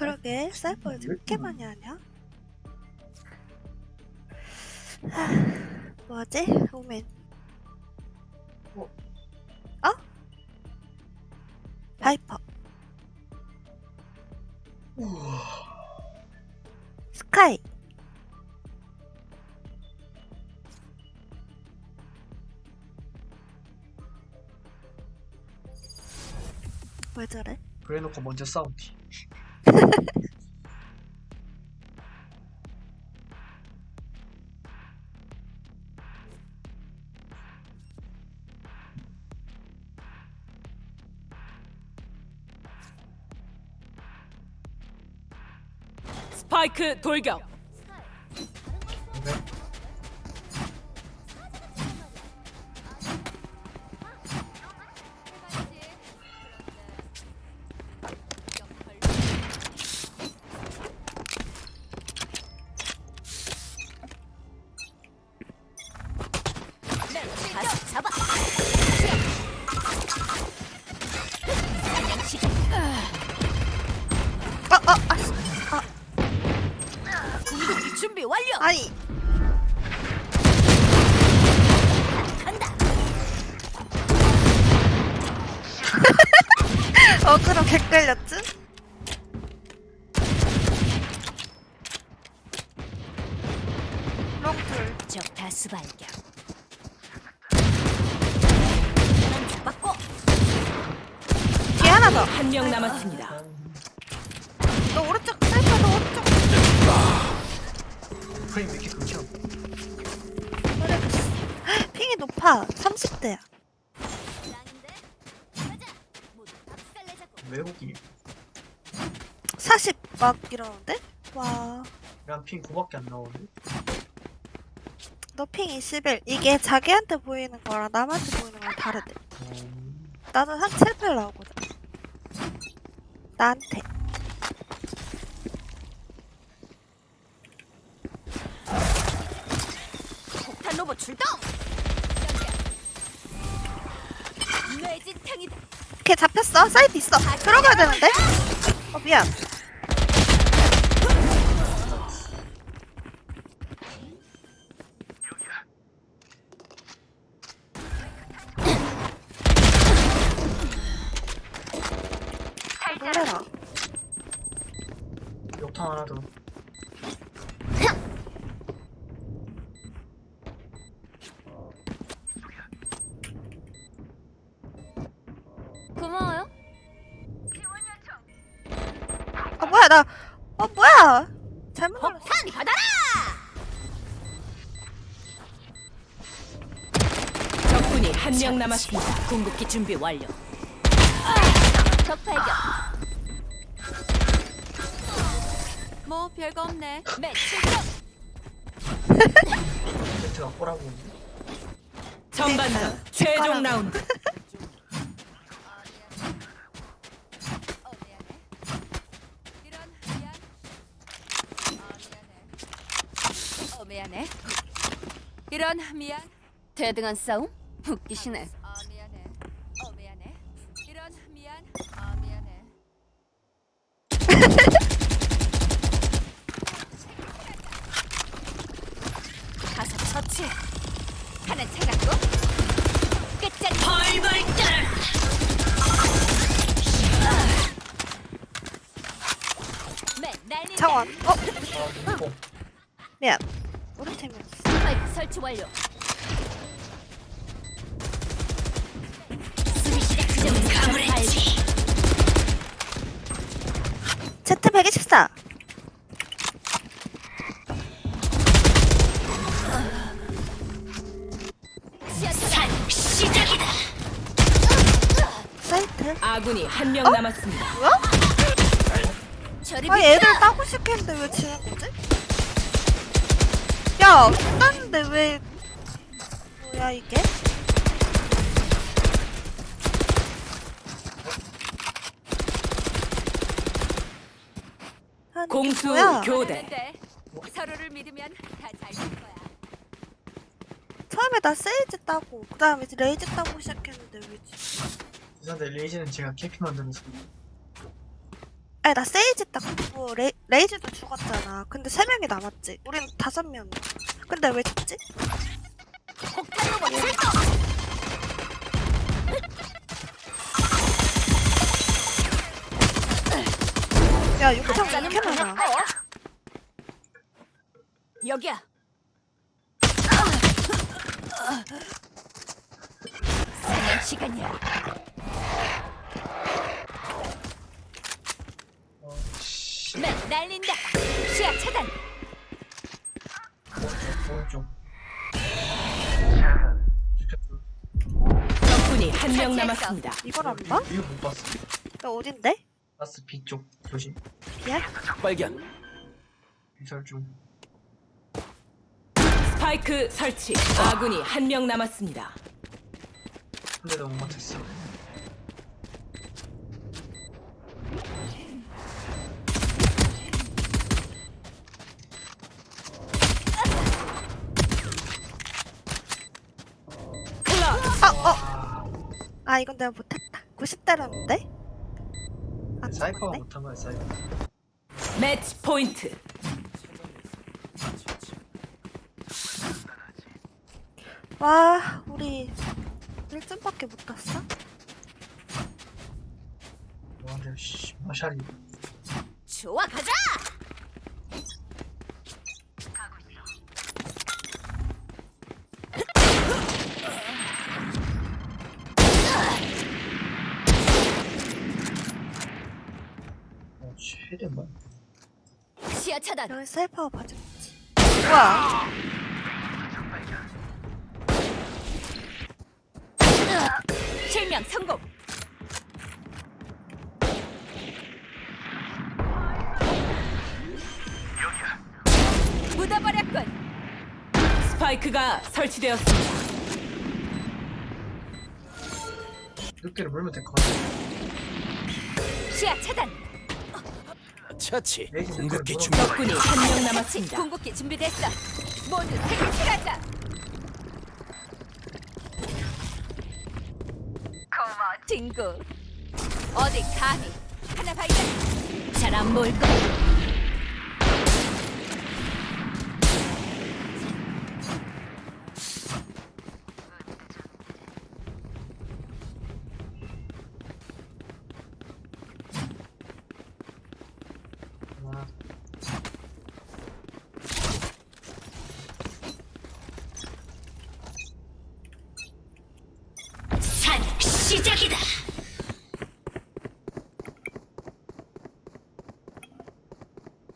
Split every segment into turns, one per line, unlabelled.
그러게 사이버 요즘 그렇게 많이 하냐? 하, 뭐지? 오멘
어.
어? 바이퍼 스카이 왜 저래?
그래놓고 먼저 싸우기.
스파이크 돌격.
네.
개끌렸지? 롱둘
적 다수 발견. 하나 잡았고
뒤에 하나 더.
한 명 남았습니다.
너 오른쪽 사이퍼 너 오른쪽
프레임 왜 이렇게 끊겨?
그래 핑이 높아 30대야
외국이
40막 이러는데? 와
그냥 핑 9밖에 안 나오는데?
너 핑 21 이게 자기한테 보이는 거랑 남한테 보이는 거랑 다르대
음,
나는 한 7, 8 나오거든 나한테
폭탄 로봇 출동.
잡혔어? 사이트 있어? 들어가야 되는데? 어 미안. 놀래라.
욕탕 하나 더.
나 어 뭐야 잘못 눌렀어
폭탄 받아라. 적군이 한 명 남았습니다. 궁극기 준비 완료. 적 발견. 뭐 별거 없네. 매 출동.
멘트가 꼬라고?
전반전 최종 라운드.
어 미안해. 이런 미안. 어 미안해. 어 미안해. 이런 미안.
대등한 싸움? 웃기시네.
어 미안해. 어 미안해. 이런 미안. 어 미안해.
가서 처치.
하나 찾았고. 끝자리.
벌벌 떨.
장원 어
아.
미안 팀이었어
스파이크 설치 완료. 수비 시작 지점은 가물했지.
Z124
산 시작이다.
사이트
아군이 한 명 남았습니다.
뭐야?
저리
아 애들 따고 싶겠는데 왜 지는 거지? 야 땄는데 왜 뭐야 이게? 아니,
공수
뭐야?
교대.
돼. 서로를 믿으면 다잘될 거야.
처음에 나 세이지 따고 그 다음에 이제 레이지 따고 시작했는데 왜 지?
이상한데 레이즈는 제가 캐피 만들어서
아니 나 세이지 딱 보고 레, 레이즈도 죽었잖아. 근데 세 명이 남았지. 우린 다섯 명이야. 근데 왜 죽지? 야 육탕 왜 이렇게 많아?
여기야. 사냥 시간이야.
어, 씨
맨 날린다. 시야 차단.
오른쪽
적군이 한 명. 남았습니다.
이걸 안 봐?
이거 못 봤어
나 어딘데?
바스 B쪽 조심
비야?
발견.
비설 중
스파이크 설치. 아군이 한 명 남았습니다.
한 대도 못 맞췄어
이건 내가 못했다. 90대라는데? 안
사이퍼가
죽었네?
못한 거야 사이퍼
매치 포인트.
와 우리 1점밖에 못 땄어?
와 근데 씨 마샬이
좋아 가자.
어 최대 뭐야
시야 차단.
여기 사이퍼가 봐줬지. 우와.
실명 성공. 묻어버렸군.
스파이크가 설치되었습니다.
늦게를 물면 될것 같아
시야 차단.
궁극기
늦게를
준비.
적군이 한 명 남았습니다.
궁극기 준비됐어. 모두 생칠하자. 고마워 친구. 어디 감히 하나 발견. 잘안 보일 거.
아,
산 시작이다.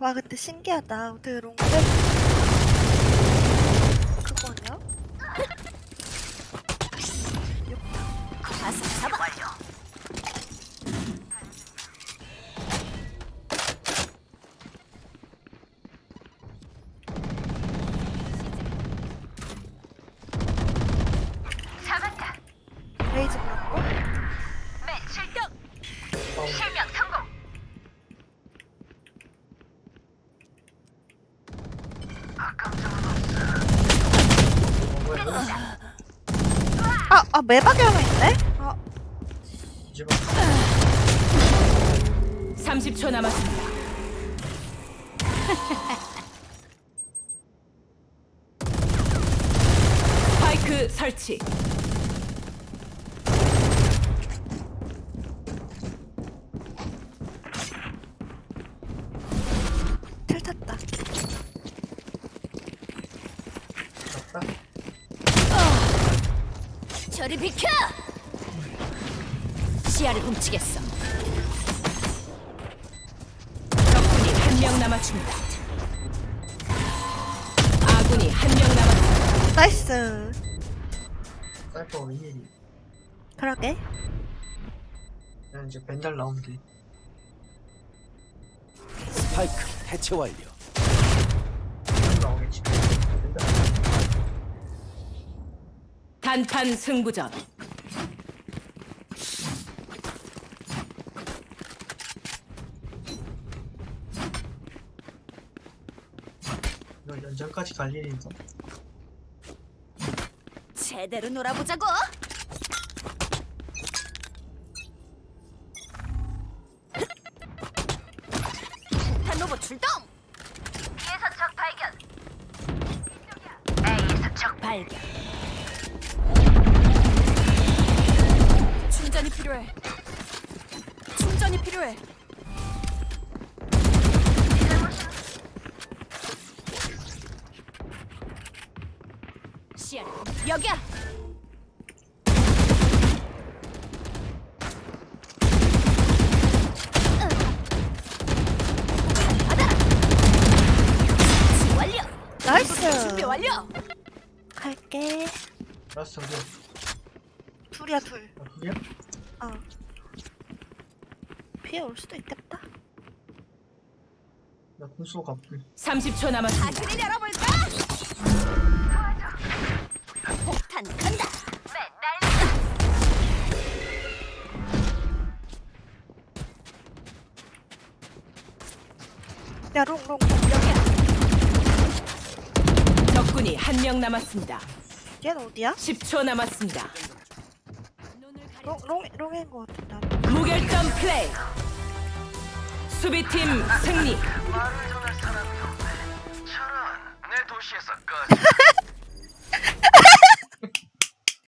와 근데 신기하다. 어떻게 롱백 그거냐?
가서 잡아.
레이즈 불렀고
맨 출동.
어,
실명 성공.
어 뭐야 이거
아! 아 매박이 하나 있네? 아
이제 봐
30초 남았습니다. 스파이크 설치.
틀 탔다.
맞다
저리 비켜. 시야를 훔치겠어.
적군이 한 명 남았습니다. 아군이 한 명 남았습니다.
나이스.
사이퍼가 웬일이
그러게.
그냥 이제 벤달 나오면 돼
스파이크 해체 완료.
단판 승부전.
이거 연장까지 갈 일이 있어.
제대로 놀아보자고.
폭탄
뒤에서 적척
발견. 충전이 필요해. 충전이 필요해.
시야를
여기야.
나이스.
준비 완료.
갈게.
라스트?
둘이야 둘.
아, 그게 야?
어. 피해 올 수도 있겠다.
나 군수 가볼게.
30초 남았습니다.
아트를 열어볼까? 폭탄 간다.
야 롱롱.
여기야.
적군이 한 명 남았습니다.
얘는 어디야?
10초 남았습니다.
롱, 롱, 롱인 것 같아, 나는.
무결점 플레이. 수비팀 승리.
말을 전할 사람이 없네. 저런 내 도시에서 꺼져.